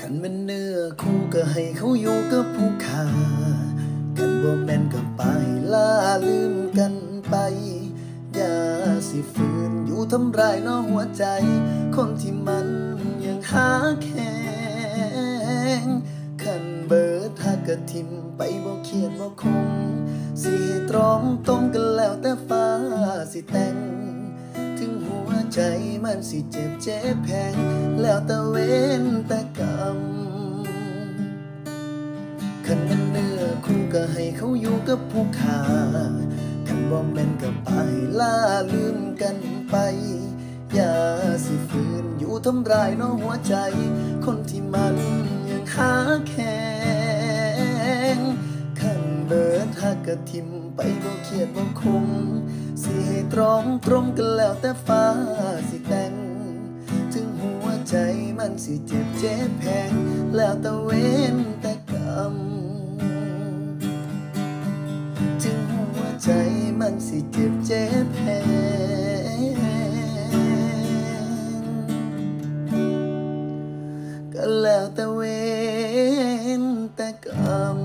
ขันเป็นเนื้อคู่ก็ให้เขาอยู่กับผู้ขากันบ่แม่นก็ไปล่าลืมกันไป อย่าสิฝืนอยู่ทำร้ายน้อหัวใจ คนที่มันยังหาแข็งขันเบิดหักกะทิมไปบ่เขียนบ่คง สิให้ตรอมตรงกันแล้วแต่ฟ้าสิแต่งถึงหัวใจมันสิเจ็บเจ็บแพง แล้วแต่เว้นแต่ กรรมคันมันเนื้อคู่ก็ให้เขาอยู่กับผู้ขาคันบ่แม่นก็ไปล่าลืมกันไป อย่าสิฝืนอยู่ทำร้ายน้องหัวใจ คนที่มันยังหาแข็งขันเบิดหักกะทิมไปบ่เครียดบ่คง สิให้ตรองตรงกันแล้วแต่ฟ้าสิแต่ง ใจมันสิเจ็บเจ็บแพงแล้วต่เวนแต่กรรมถึงหัวใจมันสิเจ็บเจ็บแพงก็แล้วแต่เวนแต่กรรม